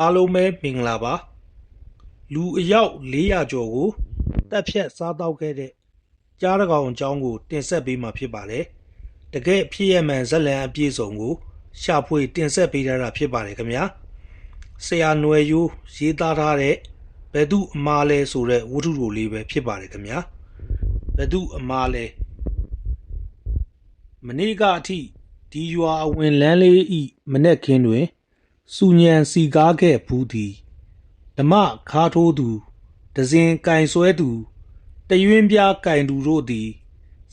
အားလုံးပဲမင်္ဂလာပါလူအယောက်400ကျော်ကိုတပ်ဖြတ်စားတောက်ခဲ့တဲ့ကြားတကောင်အကြောင်းကို တင်ဆက်ပေးမှာဖြစ်ပါတယ်တကယ်ဖြစ်ရမှန်ဇက်လန်အပြည့်စုံကို ရှာဖွေတင်ဆက်ပေးထားတာဖြစ်ပါတယ်ခင်ဗျာဆရာຫນွယ်ရိုးရေးသားထားတဲ့ဘယ်သူအမားလဲဆိုတဲ့ဝတ္ထုတိုလေးပဲဖြစ်ပါတယ်ခင်ဗျာဘယ်သူအမားလဲမနေ့ကအထိဒီရွာအဝင်လန်းလေးဤမနေ့ခင်းတွင် စူညံစီကားခဲ့ဘူးသည်ဓမ္မခါထိုးသူဒဇင်ကင်ဆွဲသူတရွင်းပြားကင်သူတို့သည်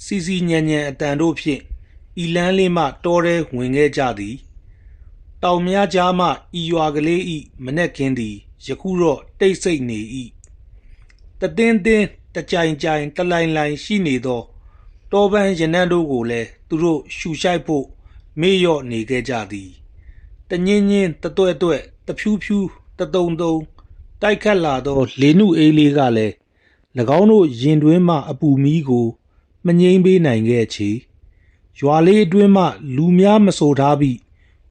စီစီညံညံအတန်တို့ဖြင့်ဤလန်းလေးမှတောထဲဝင်ခဲ့ကြသည်တောင်များကြားမှဤရွာကလေးဤမနေ့ခင်းသည်ယခုတော့တိတ်ဆိတ်နေ၏တသင်းသင်းတကြိုင်ကြိုင်တလိုင်လိုင်ရှိနေသောတောပန်းရနံ့တို့ကိုလည်းသူတို့ရှူရှိုက်ဖို့မေ့လျော့နေခဲ့ကြသည် တညင်းညင်းတတွဲ့တွဲ့တဖြူးဖြူးတတုံတုံတိုက်ခတ်လာသောလေနုအေးလေးကလည်း၎င်းတို့ရင်တွင်းမှအပူမီးကိုမငိမ့်ပေးနိုင်ခဲ့ချေရွာလေးအတွင်းမှလူများမဆိုထားပြီး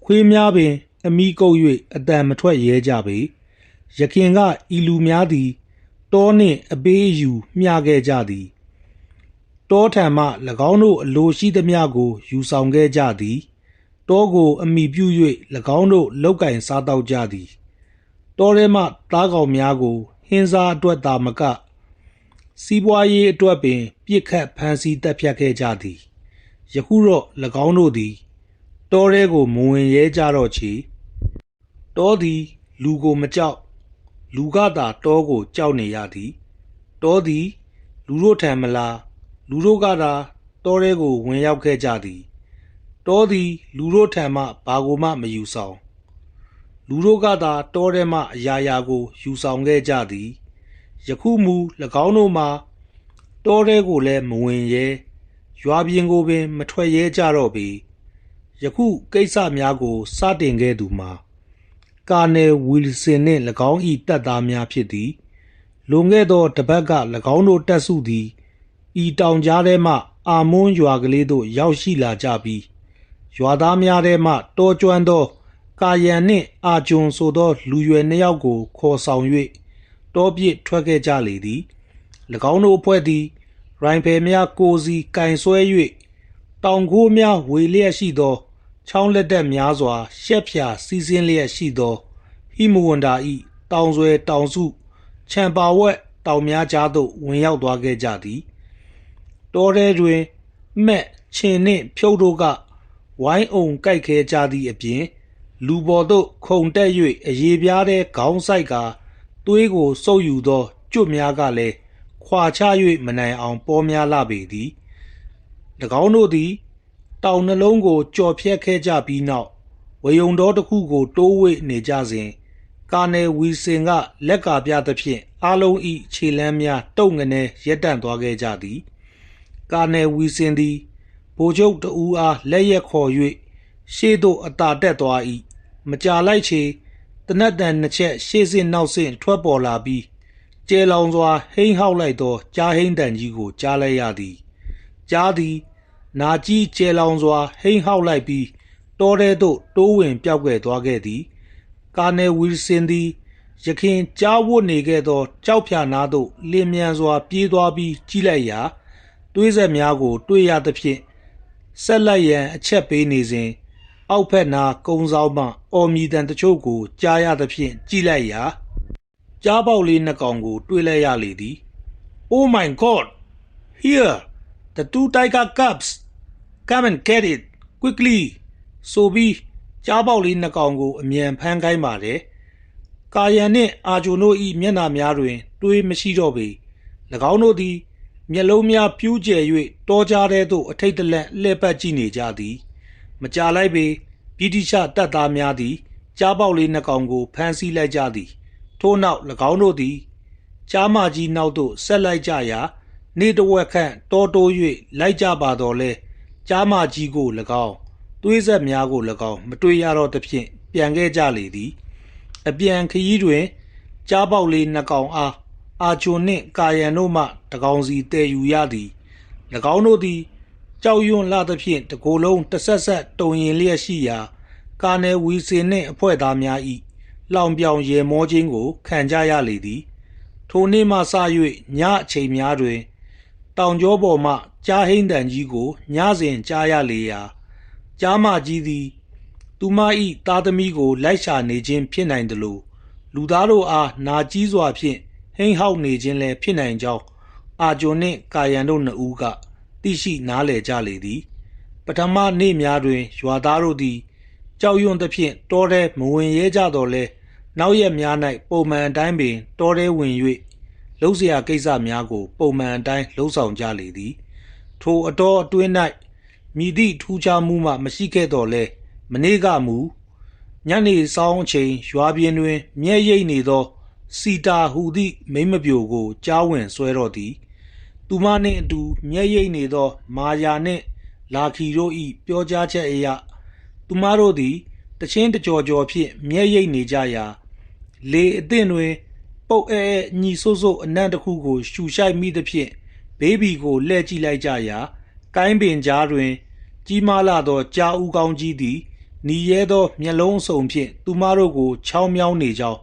ခွေးများပင် အမီးကုပ်၍အတန်မထွက်ရဲကြပေရခင်ကဤလူများသည်တောနှင့်အပေးအယူမျှခဲ့ကြသည်တောထံမှ၎င်းတို့အလိုရှိသမျှကို ယူဆောင်ခဲ့ကြသည် တောကိုအမိပြု၍၎င်းတို့လောက်ကင်စားတောက်ကြသည်တောထဲမှသားကောင်များကိုဟင်းစားအတွက်သာမက စီးပွားရေးအတွက်ပင် ပြစ်ခတ်ဖမ်းဆီးတပ်ဖြတ်ခဲ့ကြသည်ယခုတော့၎င်းတို့သည်တောထဲကိုမဝင်ရဲကြတော့ချေတောသည် လူကိုမကြောက် လူကသာတောကိုကြောက်နေရသည်တောသည် လူတို့ထံမလာလူတို့ကသာတောထဲကိုဝင်ရောက်ခဲ့ကြသည် တောသည် လူတို့ထံမှဘာကိုမှမယူဆောင် လူတို့ကသာတောထဲမှအရာရာကို ယူဆောင်ခဲ့ကြသည်ယခုမူ၎င်းတို့မှာတောထဲကိုလည်းမဝင်ရဲရွာပြင်ကိုပင် မထွက်ရဲကြတော့ပေယခုကိစ္စများကို စတင်ခဲ့သူမှာကာနယ်ဝီလစင်နှင့်၎င်း၏တပ်သားများဖြစ်သည်လွန်ခဲ့သောတပတ်က၎င်းတို့တပ်စုသည်ဤတောင်ကြားထဲမှအာမွန်းရွာကလေးသို့ရောက်ရှိလာကြပြီး ရွာသားများထဲမှတောကျွမ်းသော ကာယံနှင့်အာကျွန်းဆိုသော လူရွယ်နှစ်ယောက်ကို ခေါ်ဆောင်၍တောပြစ်ထွက်ခဲ့ကြလေသည်၎င်းတို့အဖွဲ့သည် ရိုင်ဖယ်များကိုစီကင်ဆွဲ၍တောင်ကိုးများဝေလျက်ရှိသောချောင်းလက်တက်များစွာ ရှက်ဖြာစီးဆင်းလျက်ရှိသောဟိမဝန္တာဤတောင်ဆွဲတောင်စုခြံပါဝက်တောင်များကြားသို့ဝင်ရောက်သွားခဲ့ကြသည်တောထဲတွင်မက်ခြင်နှင့်ဖြုတ်တို့က ဝိုင်းအုံကြိုက်ခဲကြသည့်အပြင် လူပေါ်သို့ခုန်တက်၍အရေပြားထဲခေါင်းဆိုင်ကာသွေးကိုစုပ်ယူသောကျွတ်များကလည်းခွာချ၍မနိုင်အောင်ပေါ်များလာပေသည်၎င်းတို့သည် တောင်နှလုံးကိုကြော်ဖြတ်ခဲ့ကြပြီးနောက်ဝယုံတော်တစ်ခုကို တိုးဝှေ့နေကြစဉ်ကာနယ်ဝီစင်က လက်ကာပြသဖြင့်အားလုံးဤခြေလမ်းများတုံငနေရက်တန့်သွားခဲ့ကြသည် ကာနယ်ဝီစင်သည် ဗိုလ်ချုပ်တဦးအားလက်ရက်ခေါ်၍ရှေ့သို့အသာတက်သွား၏မကြာလိုက်ချေတနတ်တန်နှစ်ချက်ရှေ့ဆင့်နောက်ဆင့်ထွက်ပေါ်လာပြီးကျဲလောင်စွာဟိမ့်ဟောက်လိုက်သောကြားဟိမ့်တန်ကြီးကိုကြားလိုက်ရသည်ကြားသည်နာကြီးကျဲလောင်စွာဟိမ့်ဟောက်လိုက်ပြီးတောထဲသို့တိုးဝင်ပြောက်ွယ်သွားခဲ့သည်ကာနယ်ဝီစင်သည်ရခင်ကြားဝတ်နေခဲ့သောကြောက်ဖြာနာသို့လင်းမြန်စွာ ပြေးသွားပြီးကြီးလိုက်ရာတွေးဆက်များကို တွေ့ရသဖြင့် ဆက်လက်ရန်အချက်ပေးနေစဉ်အောက်ဖက်နာကုံဆောင်မှအော်မြည်တန်တချို့ကိုကြားရသဖြင့်ကြည့်လိုက်ရာကြားပေါက်လေးနှစ်ကောင်ကို တွေ့လိုက်ရလေသည် Oh my god here the two tiger cubs come and get it quickly ဆိုပြီးကြားပေါက်လေးနှစ်ကောင်ကိုအမြန်ဖမ်းခိုင်းပါတယ်ကာယံနှင့်အာဂျိုတို့၏မျက်နှာများတွင် တွေးမရှိတော့ပေ၎င်းတို့သည် မျက်လုံးများပြူးကျယ်၍တောကြားထဲသို့အထိတ်တလန့်လှည့်ပတ်ကြည့်နေကြသည် မကြာလိုက်ပေဗြိတိရှတပ်သားများသည်ကြားပေါက်လေးနှစ်ကောင်ကိုဖမ်းဆီးလိုက်ကြသည် ထို့နောက်၎င်းတို့သည်ကြားမကြီးနောက်သို့ဆက်လိုက်ကြရာနေတဝက်ခန့်တောတိုး၍လိုက်ကြပါတော့လဲကြားမကြီးကို၎င်းသွေးဆက်များကို၎င်းမတွေ့ရတော့သဖြင့်ပြန်ခဲ့ကြလေသည် အပြန်ခရီးတွင်ကြားပေါက်လေးနှစ်ကောင်အား အာချွန်နှင့်ကာယံတို့မှတကောင်စီတည်ယူရသည်၎င်းတို့သည်ကြောက်ရွံ့လာသဖြင့်တကိုယ်လုံးတဆက်ဆက်တုံရင်လျက်ရှိရာ ကာနယ်ဝီစင်နှင့်အဖွဲ့သားများ၏လောင်ပြောင်ရေမောခြင်းကို ခံကြရလေသည် ထိုနေ့မှစ၍ညအချိန်များတွင် တောင်ကျောပေါ်မှကြားဟိန်းတန်ကြီးကိုညစဉ်ကြားရလေရာကြားမကြီးသည် သူမ၏သားသမီးကို လိုက်ရှာနေခြင်းဖြစ်နိုင်သလိုလူသားတို့အားနာကြီးစွာဖြင့် ဟိမ့်ဟောက်နေခြင်းလည်းဖြစ်နိုင်ကြောင်းအာဂျွန်နှင့်ကာယန်တို့နှစ်ဦးကသိရှိနားလည်ကြလေသည် ပထမနေ့များတွင် ရွာသားတို့သည် ကြောက်ရွံ့သဖြင့်တောထဲမဝင်ရဲကြတော့လဲနောက်ရက်များ၌ပုံမှန်အတိုင်းပင်တောထဲဝင်၍လှုပ်ရှားကိစ္စများကို ပုံမှန်အတိုင်းလှုပ်ဆောင်ကြလေသည် ထိုအတော်အတွင်း၌မိသည့်ထူးခြားမှုမှမရှိခဲ့တော့လဲမနေ့ကမူညနေစောင်းအချိန်ရွာပြင်တွင် မျက်ရိပ်နေသော စီတာဟူသည့်မိမပြိုကိုကြားဝင်ဆွဲတော့သည် သူမနှင့်အတူမျက်ရိပ်နေသော မာယာနှင့် လာခီတို့၏ပြောကြားချက်အရသူမတို့သည်တချင်းတကြော်ကြော်ဖြင့်မျက်ရိပ်နေကြရာ လေအသင့်တွင် ပုတ်အဲအဲညီဆို့ဆို့အနံ့တစ်ခုကိုရှူရှိုက်မိသဖြင့်ဘေးဘီကိုလှဲ့ကြည့်လိုက်ကြရာကိုင်းပင်ကြားတွင် ကြီးမားလာသောကြားဦးကောင်းကြီးသည်နီရဲသောမျက်လုံးအစုံဖြင့်သူမတို့ကိုချောင်းမြောင်းနေကြောင်း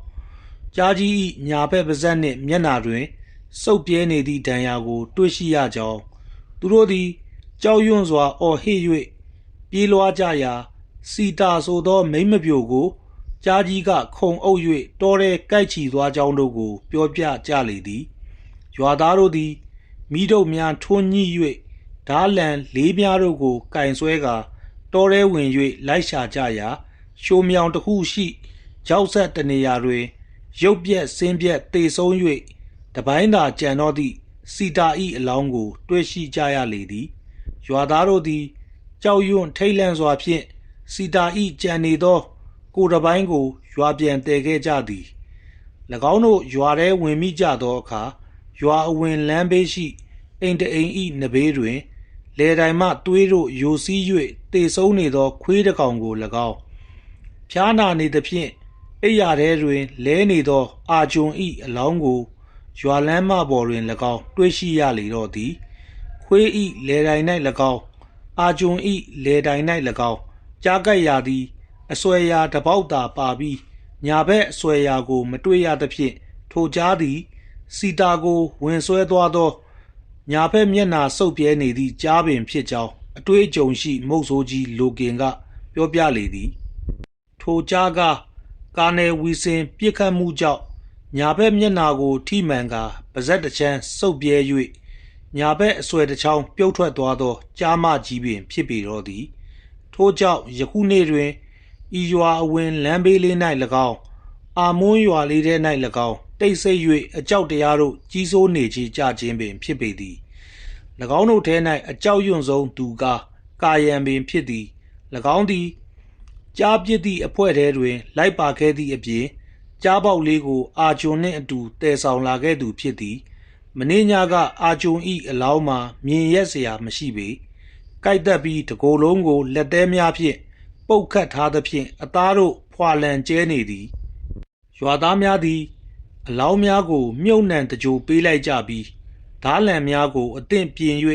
ကြားကြီး၏ညာဘက်ပါးစပ်နှင့်မျက်နာတွင်စုပ်ပြဲနေသည့်ဒဏ်ရာကို တွေ့ရှိရကြောင်းသူတို့သည် ကြောက်ရွံ့စွာအော်ဟစ်၍ပြေးလွှားကြရာစီတာဆိုသော မိမပြိုကိုကြားကြီးကခုံအုပ်၍တောထဲကိုက်ချီသွားကြောင်းတို့ကို ပြောပြကြလေသည်ရွာသားတို့သည်မိတို့များထွန်းညှိ၍ဓာလံလေးများတို့ကိုကင်ဆွဲကာတောထဲဝင်၍လိုက်ရှာကြရာရှိုးမြောင်တစ်ခုရှိရောက်ဆက်တနေရာတွင် ရုပ်ပြက်ဆင်းပြက်တေဆုံး၍တပိုင်းသာကြံတော့သည့်စီတာဤအလောင်းကို တွေ့ရှိကြရလေသည်ရွာသားတို့သည် ကြောက်ရွံ့ထိတ်လန့်စွာဖြင့်စီတာဤကြံနေသော ကိုယ်တစ်ပိုင်းကိုရွာပြန်တည်ခဲ့ကြသည်၎င်းတို့ရွာထဲဝင်မိကြသောအခါရွာအဝင်လမ်းဘေးရှိအိမ်တအိမ်ဤနဘေးတွင်လေတိုင်မှသွေးတို့ယိုစီး၍တေဆုံးနေသောခွေးတစ်ကောင်ကို၎င်းဖျားနာနေသဖြင့် အိယာထဲတွင်လဲနေသောအာဂျွန်ဤအလောင်းကိုရွာလမ်းမပေါ်တွင်၎င်းတွေ့ရှိရလေတော့သည်ခွေးဤလေတိုင်၌၎င်းအာဂျွန်ဤလေတိုင်၌၎င်းကြားကပ်ရာသည်အဆွဲရာတပေါက်သာပါပြီးညာဘက်အဆွဲရာကို မတွေ့ရသဖြင့်ထိုကြားသည် စီတာကို ဝင်ဆွဲသွားသောညာဘက်မျက်နာစုပ်ပြဲနေသည့်ကြားပင်ဖြစ်ကြောင်းအတွေ့အကြုံရှိ မုတ်ဆိုးကြီးလိုကင်က ပြောပြလေသည် ထိုကြားက ကာနယ်ဝီစင်ပြစ်ခတ်မှုကြောင့်ညာဘက်မျက်နာကိုထိမှန်ကာပါဇက်တစ်ချမ်းစုပ်ပြဲ၍ညာဘက်အဆွဲတစ်ချောင်းပြုတ်ထွက်သွားသော ကြားမကြီးပင် ဖြစ်ပေတော့သည် ထို့ကြောင့်ယခုနေ့တွင်ဤရွာအဝင်လမ်းဘေးလေး၌၎င်းအာမွန်းရွာလေးထဲ၌၎င်းတိတ်ဆိတ်၍အကြောက်တရားတို့ကြီးစိုးနေချကြခြင်းပင် ဖြစ်ပေသည်၎င်းတို့ထဲ၌အကြောက်ရွံ့ဆုံးသူကားကာယံပင်ဖြစ်သည်၎င်းသည် ကြားပြစ်သည့်အဖွဲထဲတွင် လိုက်ပါခဲ့သည့်အပြင်ကြားပေါက်လေးကို အာဂျွန်နှင့်အတူတည်ဆောင်လာခဲ့သူဖြစ်သည်မင်းညာက အာဂျွန်၏အလောင်းမှာမြင်ရက်စရာမရှိပေကြိုက်တက်ပြီးတကိုယ်လုံးကို လက်သေးများဖြင့်ပုတ်ခတ်ထားသဖြင့်အသားတို့ဖွာလန်ကျဲနေသည်ရွာသားများသည် အလောင်းများကို မြုပ်နှံတကြိုပေးလိုက်ကြပြီးဓားလံများကို အသင့်ပြင်၍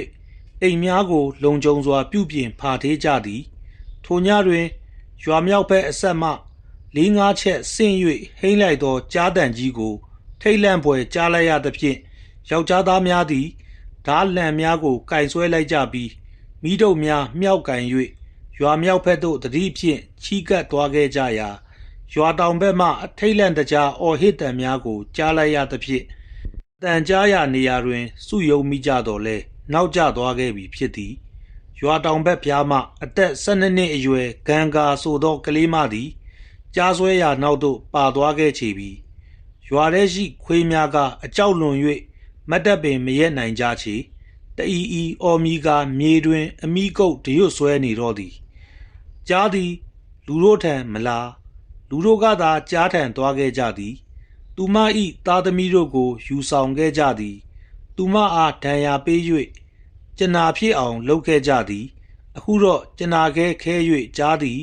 အိမ်များကို လုံခြုံစွာ ပြုပြင်ဖာထေးကြသည်ထိုညတွင် ရွာမြောက်ဘက်အဆက်မှလေးငါးချက်ဆင့်၍ဟိမ့်လိုက်သောကြားတန်ကြီးကို ထိတ်လန့်ဖွယ်ကြားလိုက်ရသဖြင့်ယောက်ျားသားများသည်ဓာလံများကိုကင်ဆွဲလိုက်ကြပြီးမိတို့များမြောက်ကင်၍ရွာမြောက်ဘက်သို့တတိဖြင့်ချီးကပ်သွားခဲ့ကြရာရွာတောင်ဘက်မှအထိတ်လန့်တကြားအော်ဟစ်တံများကိုကြားလိုက်ရသဖြင့်တန်ကြားရာနေရာတွင်စုယုံမိကြတော်လဲနောက်ကျသွားခဲ့ပြီဖြစ်သည် ရွာတောင်ဘက်ဖျားမှအသက်၁၂နှစ်အရွယ်ဂံကာဆိုသောကလေးမသည်ကြားဆွဲရာနောက်သို့ပါသွားခဲ့ချေပြီရွာထဲရှိခွေးများကအကြောက်လွန်၍မတ်တပ်ပင်မရက်နိုင်ကြချေတအီအီအော်မီကာမြေတွင် အမိကုတ်တရွတ်ဆွဲနေတော့သည်ကြားသည် လူတို့ထံမလာလူတို့ကသာကြားထံသွားခဲ့ကြသည် သူမဤသားသမီးတို့ကို ယူဆောင်ခဲ့ကြသည် သူမအားဒဏ်ရာပေး၍ ကျနာဖြစ်အောင်လုပ်ခဲ့ကြသည် အခုတော့ကျနာခဲခဲ၍ကြားသည်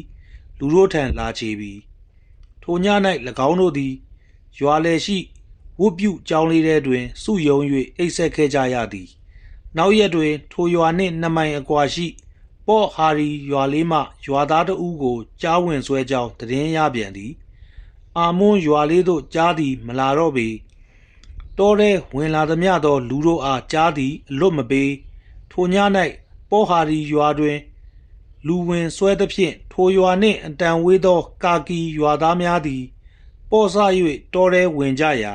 လူတို့ထံလာချေပြီထိုည၌၎င်းတို့သည် ရွာလယ်ရှိဝတ်ပြုကျောင်းလေးထဲတွင်စုယုံ၍အိပ်ဆက်ခဲ့ကြရသည် နောက်ရက်တွင် ထိုရွာနှင့်နှစ်မိုင်အကွာရှိ ပေါ့ဟာရီရွာလေးမှရွာသားတဦးကိုကြားဝင်ဆွဲကြောင်းသတင်းရပြန်သည် အာမွန်းရွာလေးသို့ကြားသည်မလာတော့ပေတောထဲဝင်လာသည်မြသော လူတို့အားကြားသည်အလွတ်မပေး ထိုည၌ပောဟာရီရွာတွင် လူဝင်ဆွဲသဖြင့်ထိုရွာနှင့်အတန်ဝေးသော ကာကီရွာသားများသည် ပေါ်ဆ၍တောထဲဝင်ကြရာ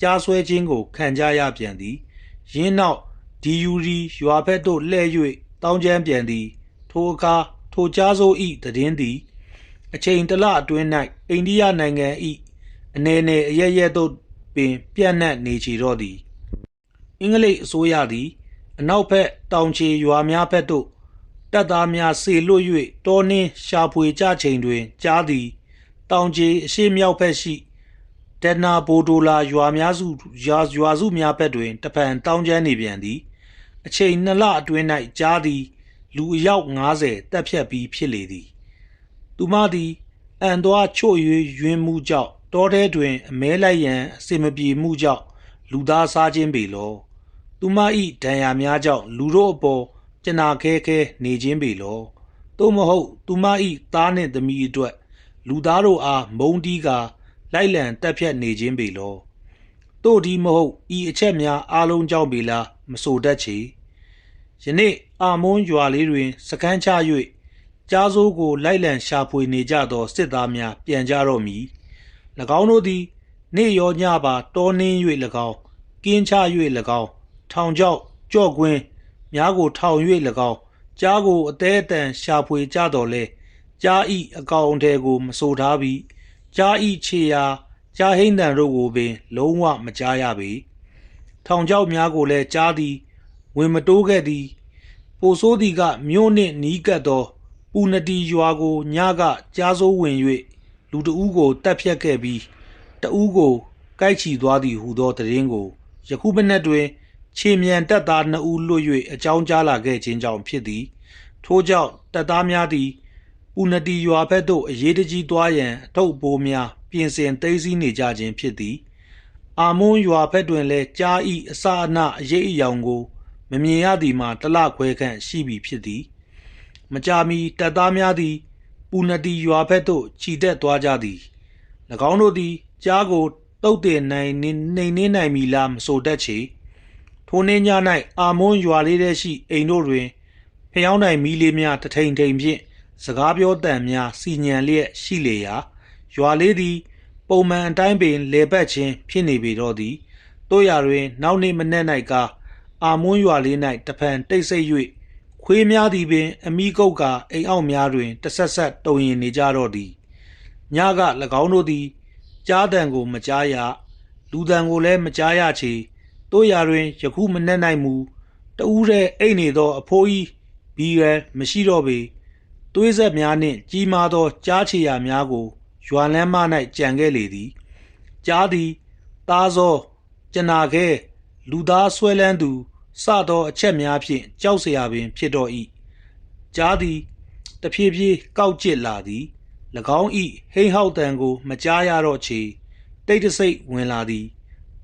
ကြားဆွဲခြင်းကို ခံကြရပြန်သည်ရင်းနောက်ဒီယူရီရွာဘက်သို့လှည့်၍တောင်းကျမ်းပြန်သည် ထိုအခါထိုကြားစိုးဤတည်င်းသည် အချိန်တစ်လအတွင်း၌အိန္ဒိယနိုင်ငံ၏အနေနဲ့အရရက်သို့ပင် ပြန့်နှံ့နေချေတော့သည် အင်္ဂလိပ်အစိုးရသည် အနောက်ဘက်တောင်ချေရွာများဘက်သို့တပ်သားများစေလွတ်၍တောနှင်းရှာဖွေကြချိန်တွင်ကြားသည်တောင်ချေအရှိမြောက်ဘက်ရှိဒက်နာဘိုဒိုလာရွာများစုရွာရွာစုများဘက်တွင်တပံတောင်းကျမ်းနေပြန်သည် အချိန်နှစ်လအတွင်း၌ကြားသည် လူအယောက်90တက်ဖြတ်ပြီးဖြစ်လေသည် သူမသည်အန်သွားချို့၍ယွင်းမှုကြောင့်တောထဲတွင် အမဲလိုက်ရန်အစင်မပြေမှုကြောင့်လူသားစားခြင်းပေလော သူမ၏ဒဏ်ရာများကြောင့်လူတို့အပေါ်ကျနာခဲခဲနေခြင်းပေလောသို့မဟုတ် သူမ၏သားနှင့်သမီးအတွက် လူသားတို့အားမုန်းတီးကာလိုက်လံတက်ဖြတ်နေခြင်းပေလောတို့ဒီမဟုတ်ဤအချက်များအားလုံးကြောင့်ပေလားမဆိုတတ်ချေယနေ့အာမွန်းရွာလေးတွင် စကန်းချ၍ကြားစိုးကို လိုက်လံရှာဖွေနေကြသောစစ်သားများပြန်ကြတော့မည်၎င်းတို့သည် နေ့ရောညပါတောနှင်း၍၎င်းကင်းချ၍၎င်း ထောင်ကြောက်ကြော့ကွင်းများကိုထောင်၍၎င်းကြားကိုအသေးအတန်ရှာဖွေကြတော်လဲကြားဤအကောင်အထည်ကို မဆိုထားပြီးကြားဤခြေရာကြားဟိမ့်တန်တို့ကိုပင် လုံးဝမကြားရပေထောင်ကြောက်များကိုလည်းကြားသည်ဝင်မတိုးခဲ့သည် ပိုဆိုးသည်ကမြို့နှင့်နီးကပ်သောပူနတီရွာကိုညကကြားစိုးဝင်၍လူတဦးကိုတပ်ဖြတ်ခဲ့ပြီးတဦးကိုကိုက်ချီသွားသည်ဟုသောသတင်းကိုယခုမနေ့တွင် ခြေမြန်တပ်သား2ဦးလွတ်၍အကြောင်းကြားလာခဲ့ခြင်းကြောင့်ဖြစ်သည် ထို့ကြောင့်တပ်သားများသည်ပူနတီရွာဘက်သို့အရေးတကြီးသွားရန်အထုပ်ပိုးများပြင်ဆင်သိမ်းဆည်းနေကြခြင်းဖြစ်သည် အာမွန်းရွာဘက်တွင်လည်းကြားဤအစအနအရေးအယောင်ကို မမြင်ရသည်မှာတလခွဲခန့်ရှိပြီဖြစ်သည် မကြာမီတပ်သားများသည်ပူနတီရွာဘက်သို့ခြိတက်သွားကြသည်၎င်းတို့သည်ကြားကိုတုတ်တင်နိုင်နှိမ်နှင်းနိုင်မည်လားမဆိုတတ်ချေ ထိုနေ့ည၌အာမွန်းရွာလေးထဲရှိအိမ်တို့တွင်ဖျောင်းတိုင်မီးလေးများတထိန်ထိန်ဖြင့်စကားပြောတန်များစီညံလျက်ရှိလေရာရွာလေးသည် ပုံမှန်အတိုင်းပင်လေပတ်ခြင်းဖြစ်နေပေတော့သည်တို့ရာတွင် နောက်နေ့မနေ့၌ကအာမွန်းရွာလေး၌တဖန်တိတ်ဆိတ်၍ခွေးများသည်ပင် အမိကုတ်ကအိမ်အောက်များတွင်တဆက်ဆက်တုံရင်နေကြတော့သည်ညက၎င်းတို့သည် ကြားတံကိုမကြားရလူတံကိုလည်းမကြားရချေ တို့ရာတွင်ယခုမနေ့၌မူတဦးတည်းအိတ်နေသောအဖိုးကြီးဘီရယ်မရှိတော့ပေသွေးဆက်များနှင့်ကြီးမားသောကြားချေရာများကိုရွာလမ်းမ၌ကြံခဲ့လေသည်ကြားသည်သားစောကျနာခဲလူသားဆွဲလန်းသူစသောအချက်များဖြင့်ကြောက်เสียပင်ဖြစ်တော့၏ကြားသည်တဖြည်းဖြည်းကောက်ကျစ်လာသည်၎င်းဤဟိဟောက်တံကိုမကြားရတော့ချေတိတ်တဆိတ်ဝင်လာသည်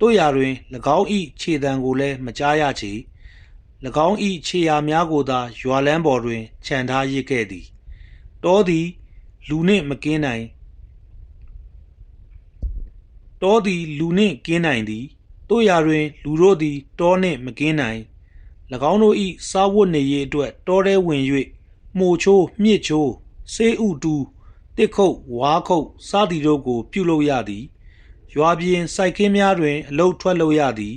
တို့ရာတွင်၎င်းဤခြေတံကိုလည်းမကြားရချေ၎င်းဤခြေရာများကိုသာရွာလန်းပေါ်တွင်ခြံထားရစ်ခဲ့သည်တောသည်လူနှင့်မကင်းနိုင်တောသည်လူနှင့်ကင်းနိုင်သည်တို့ရာတွင် လူတို့သည်တောနှင့်မကင်းနိုင်၎င်းတို့၏စားဝတ်နေရေးအတွက်တောထဲဝင်၍မှုချိုးမြစ်ချိုးဆေးဥတူတစ်ခုတ်ဝါခုတ်စသည်တို့ကို ပြုလုပ်ရသည် ရွာပြင်စိုက်ခင်းများတွင် အလုတ်ထွက်လုပ်ရသည်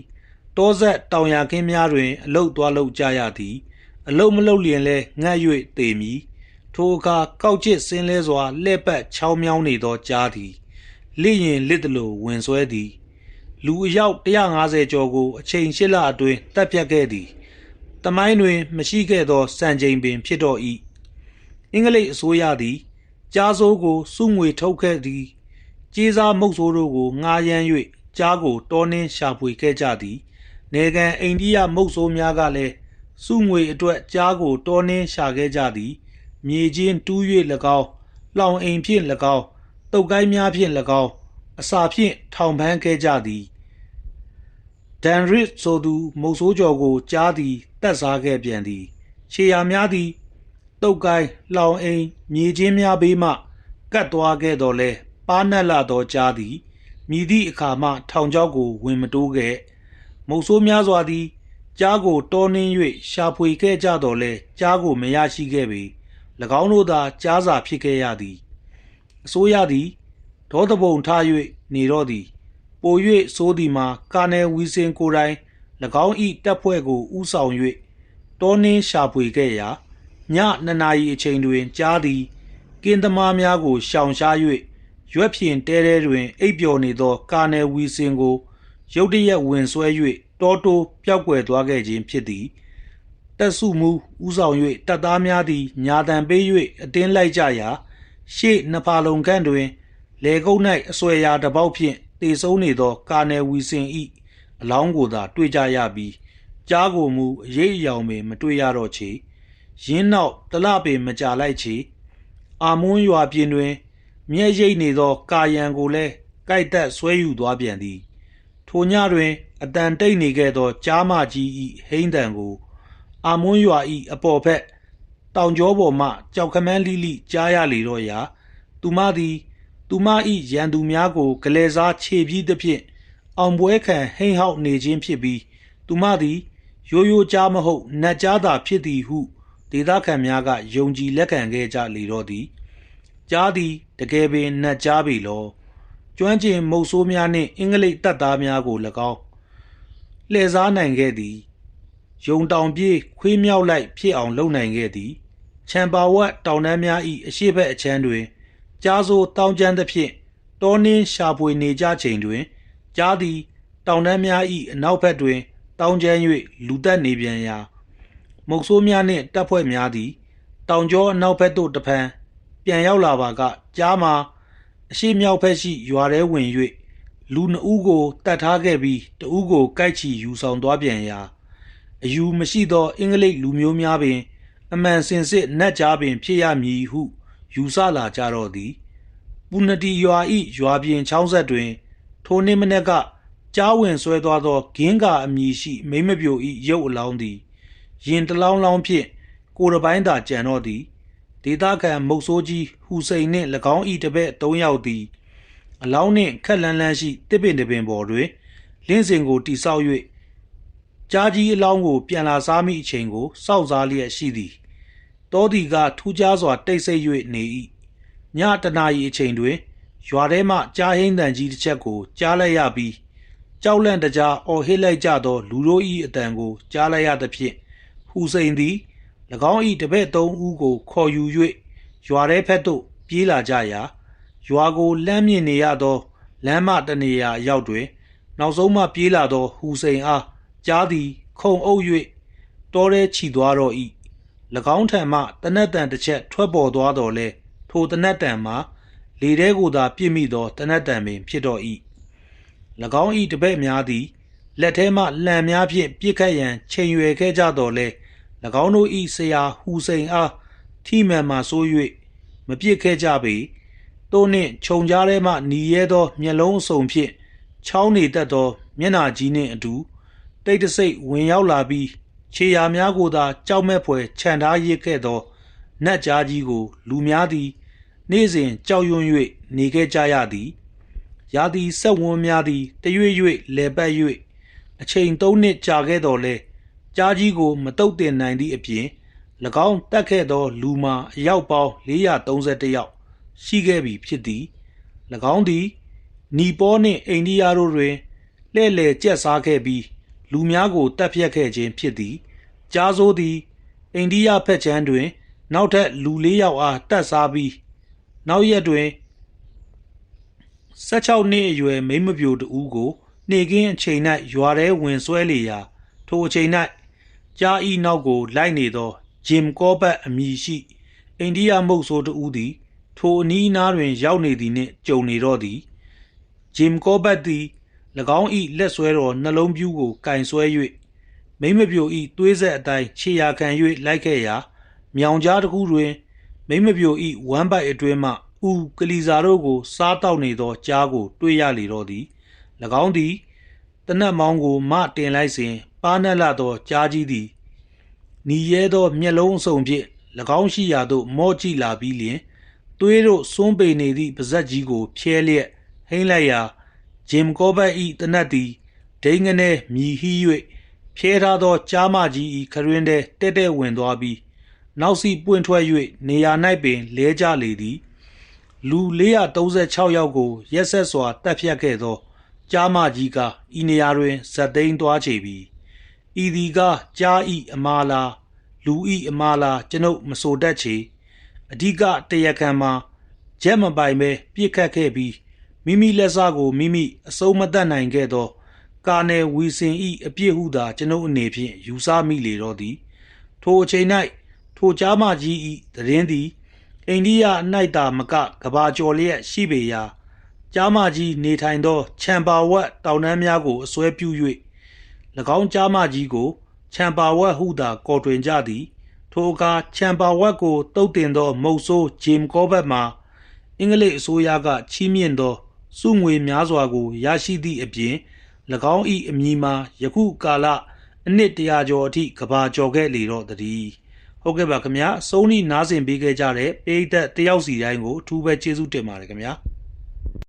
တောဆက်တောင်ယာခင်းများတွင် အလုတ်သွားလုပ်ကြရသည် အလုတ်မလုပ်လျင်လဲငတ်၍တေမည်ထိုအခါကောက်ကျစ်စင်းလဲစွာလှဲ့ပတ်ချောင်းမြောင်းနေသောကြားသည်လိရင်လစ်တလိုဝင်ဆွဲသည် လူအယောက်150ကျော်ကို အချိန်ရှစ်လအတွင်းတပ်ဖြတ်ခဲ့သည်တမိုင်းတွင် မရှိခဲ့သောစံချိန်ပင် ဖြစ်တော့၏အင်္ဂလိပ်အစိုးရသည်ကြားစိုးကိုစုငွေထုတ်ခဲ့သည် ကြေးစားမုတ်ဆိုးတို့ကိုငားရမ်း၍ကြားကိုတောနှင်းရှာဖွေခဲ့ကြသည်နေကန်အိန္ဒိယမုတ်ဆိုးများကလည်းစုငွေအတွက်ကြားကိုတောနှင်းရှာခဲ့ကြသည် မြေချင်းတူး၍၎င်းလောင်အိမ်ဖြင့်၎င်းတုတ်ကိုင်းများဖြင့်၎င်းအစာဖြင့်ထောင်ပန်းခဲ့ကြသည်ဒန်ရစ်ဆိုသူမုတ်ဆိုးကျော်ကိုကြားသည်တက်စားခဲ့ပြန်သည်ခြေရာများသည်တုတ်ကိုင်းလောင်အိမ်မြေချင်းများဘေးမှကတ်သွားခဲ့တော်လဲ ပပါးနက်လာသောကြားသည်မြည်သည့်အခါမှထောင်ချောက်ကို ဝင်မတိုးခဲ့မုတ်ဆိုးများစွာသည်ကြားကိုတောနှင်း၍ရှာဖွေခဲ့ကြတော်လဲကြားကိုမရရှိခဲ့ပေ၎င်းတို့သာကြားစာဖြစ်ခဲ့ရသည်အစိုးရသည်ဒေါသပုံထား၍နေတော့သည်ပို၍စိုးသည်မှာကာနယ်ဝီစင်ကိုယ်တိုင်၎င်း၏တပ်ဖွဲ့ကိုဥဆောင်၍တောနှင်းရှာဖွေခဲ့ရာညနှစ်နာရီအချိန်တွင်ကြားသည်ကင်းသမားများကိုရှောင်ရှား၍ ရွက်ဖြင့်တဲတဲတွင် အိပ်ပျော်နေသော ကာနယ်ဝီစင်ကို ရုတ်တရက်ဝင်ဆွဲ၍တောတိုးပျောက်ကွယ်သွားခဲ့ခြင်းဖြစ်သည်တက်စုမူဥဆောင်၍တပ်သားများသည်ညာတံပေး၍အတင်းလိုက်ကြရာ ရှေ့နှစ်ဖာလုံခန့်တွင်လေကုန်း၌အဆွဲရာတစ်ပေါက်ဖြင့်တေဆုံးနေသော ကာနယ်ဝီစင်၏အလောင်းကိုသာ တွေ့ကြရပြီးကြားကိုမူအရေးအယောင်ပင်မတွေ့ရတော့ချေရင်းနောက်တလပင်မကြာလိုက်ချေအာမွန်းရွာပြင်တွင် မျက်ရိပ်နေသော ကာယံကိုလည်းကြိုက်သက်ဆွဲယူသွားပြန်သည် ထိုညတွင် အတန်တိတ်နေခဲ့သောကြားမကြီး၏ဟိမ့်တံကို အာမွန်းရွာ၏အပေါ်ဘက် တောင်ကျောပေါ်မှ ကြောက်ခမန်းလိလိကြားရလေတော့ရာ သူမသည် သူမ၏ရန်သူများကို ဂလဲစားခြေပြီးသဖြင့်အောင်ပွဲခံဟိမ့်ဟောက်နေခြင်းဖြစ်ပြီး သူမသည် ရိုးရိုးကြားမဟုတ်နတ်ကြားသာဖြစ်သည်ဟုဒေသခံများကယုံကြည်လက်ခံခဲ့ကြလေတော့သည် ကြားသည်တကယ်ပင်နတ်ကြားပေလောကျွမ်းကျင်မုတ်ဆိုးများနှင့်အင်္ဂလိပ်တပ်သားများကို၎င်းလှည့်စားနိုင်ခဲ့သည်ယုံတောင်ပြေးခွေးမြောက်လိုက်ဖြစ်အောင်လုပ်နိုင်ခဲ့သည်ချံပါဝတ်တောင်တန်းများ၏အရှိဘက်အချမ်းတွင်ကြားစိုးတောင်ကျမ်းသဖြင့်တောနှင်းရှာဖွေနေကြချိန်တွင်ကြားသည်တောင်တန်းများ၏အနောက်ဘက်တွင်တောင်ကျမ်း၍လူတက်နေပြန်ရာမုတ်ဆိုးများနှင့်တပ်ဖွဲ့များသည်တောင်ကျောအနောက်ဘက်သို့တဖန် ပြန်ရောက်လာပါကကြားမှာအရှိမြောက်ဘက်ရှိရွာထဲဝင်၍လူနှဦးကိုတတ်ထားခဲ့ပြီးတဦးကိုကြိုက်ချီယူဆောင်သွားပြန်ရာအယူမရှိသော အင်္ဂလိပ်လူမျိုးများပင် အမှန်စင်စစ်နတ်ကြားပင် ဖြစ်ရမည်ဟု ယူဆလာကြတော့သည်ပူနတီရွာဤရွာပြင်ချောင်းဆက်တွင် ထိုနေ့မနေ့ကကြားဝင်ဆွဲသွားသောဂင်းကာအမည်ရှိမိမပြိုဤရုပ်အလောင်းသည်ရင်တလောင်းလောင်းဖြင့်ကိုယ်တစ်ပိုင်းသာကြံတော့သည် ဒေသခံမုတ်ဆိုးကြီးဟူစိန်နှင့်၎င်းဤတပည့်၃ယောက်သည်အလောင်းနှင့်ခက်လန်းလန်းရှိတစ်ပင်တစ်ပင်ပေါ်တွင်လင်းစင်ကိုတိဆောက်၍ကြားကြီးအလောင်းကို ပြန်လာစားမိအချိန်ကိုစောက်စားလျက်ရှိသည်တောဒီကထူးခြားစွာ တိတ်ဆိတ်၍နေ၏ညတနာရီအချိန်တွင်ရွာထဲမှကြားဟိန်းတန်ကြီးတစ်ချက်ကိုကြားလိုက်ရပြီးကြောက်လန့်တကြားအော်ဟစ်လိုက်ကြသော လူတို့၏အတန်ကိုကြားလိုက်ရသဖြင့်ဟူစိန်သည်၎ င်း၏တပည့်သုံးဦးကိုခေါ်ယူ၍ရွာထဲဖက်သို့ ပြေးလာကြရာရွာကိုလမ်းမြင့်နေရသောလမ်းမတနေရာရောက်တွင် နောက်ဆုံးမှပြေးလာသောဟူစိန်အားကြားသည် ခုံအုပ်၍တောထဲခြီသွားတော့၏၎င်းထံမှတနက်တန်တစ်ချက်ထွက်ပေါ်သွားတော်လဲထိုတနက်တန်မှာလေထဲကိုသာပြစ်မိသောတနက်တန်ပင်ဖြစ်တော့၏၎င်း၏တပည့်များသည်လက်ထဲမှလှံများဖြင့်ပြစ်ခတ်ရန်ချိန်ရွယ်ခဲ့ကြတော်လဲ၎ င်းတို့၏ဆရာဟူစိန်အားထိမှန်မှဆိုး၍မပြစ်ခဲ့ကြပေတို့နှင့်ခြုံကြားထဲမှหนีရဲသောမျက်လုံးအစုံဖြင့်ချောင်းနေတတ်သော မျက်နာကြီးနှင့်အတူတိတ်တဆိတ်ဝင်ရောက်လာပြီးခြေရာများကိုသာကြောက်မဲ့ဖွယ်ခြံထားရစ်ခဲ့သောနတ်ကြားကြီးကို လူများသည် နေ့စဉ်ကြောက်ရွံ့၍နေခဲ့ကြရသည်ရာသီဆက်ဝန်းများသည်တရွေ့၍လဲပတ်၍အချိန်သုံးနှစ်ကြာခဲ့တော်လဲ ကြားကြီးကို မတုတ်တင်နိုင်သည့်အပြင်၎င်းတက်ခဲ့သော လူမှာအယောက်ပေါင်း431ယောက်ရှိခဲ့ပြီဖြစ်သည်၎င်းသည်နီပေါနှင့်အိန္ဒိယတို့တွင်လှဲ့လေကျက်စားခဲ့ပြီး လူများကိုတပ်ဖြတ်ခဲ့ခြင်းဖြစ်သည်ကြားစိုးသည်အိန္ဒိယဖက်ချမ်းတွင် နောက်ထပ်လူ၄ယောက်အားတပ်စားပြီးနောက်ရက်တွင်16နှစ်အရွယ်မိမပြိုတဦးကိုနှေကင်းအချိန်၌ရွာထဲဝင်ဆွဲလေရာ ထိုအချိန်၌ ကြားဤနောက်ကို လိုက်နေသောဂျင်ကောဘတ်အမည်ရှိ အိန္ဒိယမုတ်ဆိုးတဦးသည် ထိုအနီးအနားတွင် ရောက်နေသည်နှင့်ကြုံနေတော့သည်ဂျင်ကောဘတ်သည်၎င်း၏လက်ဆွဲတော်နှလုံးပြူးကိုကင်ဆွဲ၍မိမပြို၏သွေးဆက်အတိုင်းခြေရာခံ၍လိုက်ခဲ့ရာမြောင်ကြားတစ်ခုတွင် မိမပြို၏ဝမ်းပိုက်အတွင်းမှဥကလီစာတို့ကို စားတောက်နေသောကြားကို တွေ့ရလေတော့သည်၎င်းသည်တနတ်မောင်းကိုမတင်လိုက်စဉ် ပါနက်လာသောကြားကြီးသည်หนีရဲသောမျက်လုံးအစုံဖြင့်၎င်းရှိရာသို့မော့ကြည့်လာပြီးလျှင်သွေးတို့စွန်းပေနေသည့်ပါဇက်ကြီးကိုဖြဲလျက်ဟိမ့်လိုက်ရာဂျင်ကောဘတ်ဤတနတ်သည်ဒိန်ငနဲမြည်ဟီး၍ဖြဲထားသောကြားမကြီးဤခရင်တဲတဲ့တဲ့ဝင်သွားပြီးနောက်စီပွင့်ထွက်၍နေရာ၌ပင်လဲကျလေသည်လူ436ယောက်ကိုရက်ဆက်စွာတပ်ဖြတ်ခဲ့သော ကြားမကြီးကဤနေရာတွင်ဇက်သိမ်းသွားချေပြီ ဤသည်ကကြားဤအမာလာလူဤအမာလာကျွန်ုပ်မဆိုတတ်ချေအဓိကတရခံမှာဂျက်မပိုင်ပဲပြစ်ခတ်ခဲ့ပြီးမိမိလက်စားကိုမိမိအစုံမတတ်နိုင်ခဲ့သော ကာနယ်ဝီစင်ဤအပြစ်ဟုသာကျွန်ုပ်အနေဖြင့်ယူဆမိလေတော့သည် ထိုအချိန်၌ထိုကြားမကြီးဤသတင်းသည်အိန္ဒိယ၌သာမကကဘာကျော်လျက်ရှိပေရာကြားမကြီးနေထိုင်သောချမ်ပါဝတ်တောင်တန်းများကိုအစွဲပြု၍၎ င်းကြားမကြီးကိုချမ်ပါဝတ်ဟုသာကော်တွင်ကြသည်ထိုအခါချမ်ပါဝတ်ကိုတုတ်တင်သော မုတ်ဆိုးဂျင်ကောဘတ်မှာအင်္ဂလိပ်အစိုးရကချီးမြှင့်သောစုငွေများစွာကိုရရှိသည့်အပြင်၎င်း၏အမည်မှာယခုကာလအနှစ်တရာကျော်အထိကဘာကျော်ခဲ့လေတော့တည်းဟုတ်ကဲ့ပါခင်ဗျာစုံးနီနားဆင်ပေးခဲ့ကြတဲ့ပိဋကတ်တယောက်စီတိုင်းကိုအထူးပဲကျေးဇူးတင်ပါတယ်ခင်ဗျာ